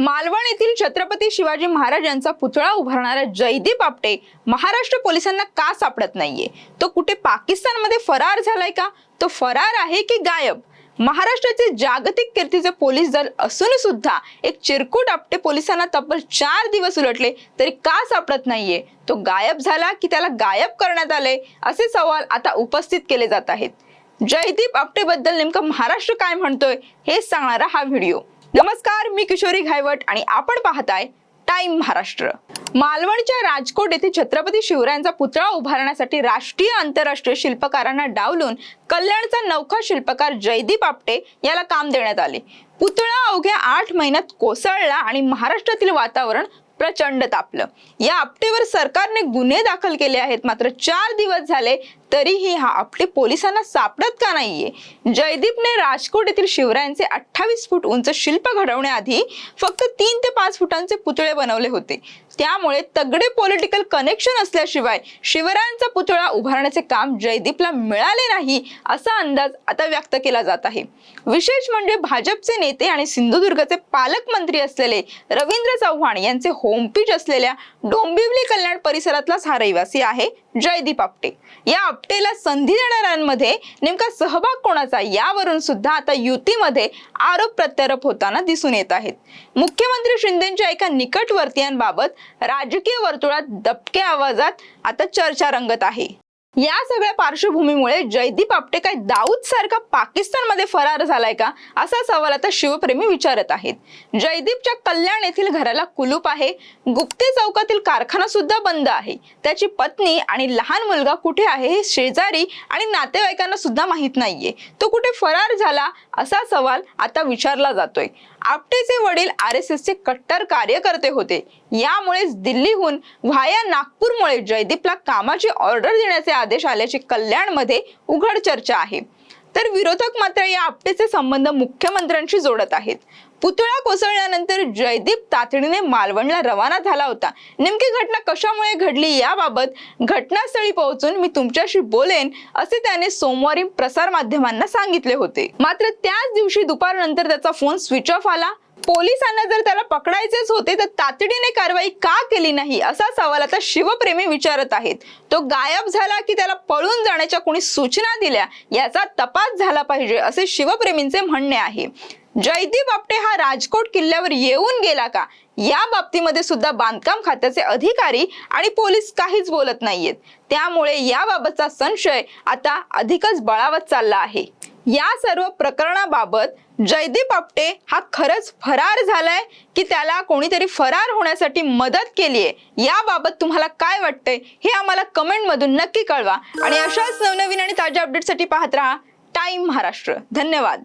मालवण येथील छत्रपती शिवाजी महाराज यांचा पुतळा उभारणारा जयदीप आपटे महाराष्ट्र पोलिसांना का सापडत नाहीये? तो कुठे पाकिस्तानमध्ये फरार झालाय का? तो फरार आहे की गायब? महाराष्ट्राचे जागतिक कीर्तीचे पोलीस दल असून सुद्धा एक चिरकुट आपटे पोलिसांना तब्बल चार दिवस उलटले तरी का सापडत नाहीये? तो गायब झाला की त्याला गायब करण्यात आले असे सवाल आता उपस्थित केले जात आहेत. जयदीप आपटे बद्दल नेमकं महाराष्ट्र काय म्हणतोय हे सांगणारा हा व्हिडिओ. नमस्कार मी किशोरी घायवट आणि आपण पाहताय टाइम महाराष्ट्र. मालवणच्या राजकोट येथे छत्रपती शिवरायांचा पुतळा उभारण्यासाठी राष्ट्रीय आंतरराष्ट्रीय शिल्पकारांना डावलून कल्याणचा नौखा शिल्पकार जयदीप आपटे याला काम देण्यात आले. पुतळा अवघ्या आठ महिन्यात कोसळला आणि महाराष्ट्रातील वातावरण प्रचंड तापलं. या आपटेवर सरकारने गुन्हे दाखल केले आहेत. मात्र चार दिवस झाले तरीही हा आपटे पोलिसांना सापडत का नाहीये? जयदीपने राजकोट येथील शिवरायांचे अठ्ठावीस फूट उंच शिल्प घडवण्याआधी फक्त तीन ते पाच फुटांचे पुतळे बनवले होते. त्यामुळे तगडे पॉलिटिकल कनेक्शन असल्याशिवाय शिवरायांचा पुतळा उभारण्याचे काम जयदीपला मिळाले नाही असा अंदाज आता व्यक्त केला जात आहे. विशेष म्हणजे भाजपचे नेते आणि सिंधुदुर्गचे पालकमंत्री असलेले रवींद्र चव्हाण यांचे हो होमपीच असलेल्या डोंबिवली कल्याण परिसरातलाच हा रहिवासी आहे जयदीप आपटे. या आपटेला संधी देणाऱ्यांमध्ये नेमका सहभाग कोणाचा यावरून सुद्धा आता युतीमध्ये आरोप प्रत्यारोप होताना दिसून येत आहेत. मुख्यमंत्री शिंदेच्या एका निकटवर्तीयांबाबत राजकीय वर्तुळात दबक्या आवाजात आता चर्चा रंगत आहे. या सगळ्या पार्श्वभूमीमुळे जयदीप आपटे काय दाऊद सारखा पाकिस्तानमध्ये फरार झालाय का? असा सवाल आता शिवप्रेमी विचारत आहेत. जयदीपच्या कल्याण येथील घराला कुलूप आहे. गुप्ते चौकातील कारखाना सुद्धा बंद आहे. त्याची पत्नी आणि लहान मुलगा कुठे आहे हे शेजारी आणि नातेवाईकांना सुद्धा माहीत नाहीये. तो कुठे फरार झाला? असा सवाल आता विचारला जातोय. आपटेचे वडील आर एस एसचे कट्टर कार्यकर्ते होते. यामुळेच दिल्लीहून व्हाया नागपूरमुळे जयदीपला कामाची ऑर्डर देण्याचे आदेश आल्याची कल्याणमध्ये उघड चर्चा आहे. तर विरोधक मात्र या आपटेचे संबंध मुख्यमंत्र्यांशी जोडत आहेत. पुतळा कोसळल्यानंतर जयदीप तातडीने मालवणला रवाना झाला होता. नेमकी घटना कशामुळे घडली याबाबत घटनास्थळी पोहोचून मी तुमच्याशी बोलेन असे त्याने सोमवारी प्रसार माध्यमांना सांगितले होते. मात्र त्याच दिवशी दुपारनंतर त्याचा फोन स्विच ऑफ आला. पोलिसांना जर त्याला पकडायचेच होते तर तातडीने कारवाई का केली नाही? असा सवाल आता शिवप्रेमी विचारत आहेत. तो गायब झाला की त्याला पळून जाण्याच्या कोणी सूचना दिल्या? याचा तपास झाला पाहिजे असे शिवप्रेमींचे म्हणणे आहे. जयदीप आपटे हा राजकोट किल्ल्यावर येऊन गेला का? या बाबतीमध्ये सुद्धा बांधकाम खात्याचे अधिकारी आणि पोलीस काहीच बोलत नाहीयेत. त्यामुळे याबाबतचा संशय आता अधिकच बळावत चालला आहे. या सर्व प्रकरणाबाबत जयदीप आपटे हा खरंच फरार झालाय की त्याला कोणीतरी फरार होण्यासाठी मदत केली आहे याबाबत तुम्हाला काय वाटतंय? हे आम्हाला कमेंटमधून नक्की कळवा. आणि अशाच नवनवीन आणि ताज्या अपडेटसाठी पाहत राहा टाइम महाराष्ट्र. धन्यवाद.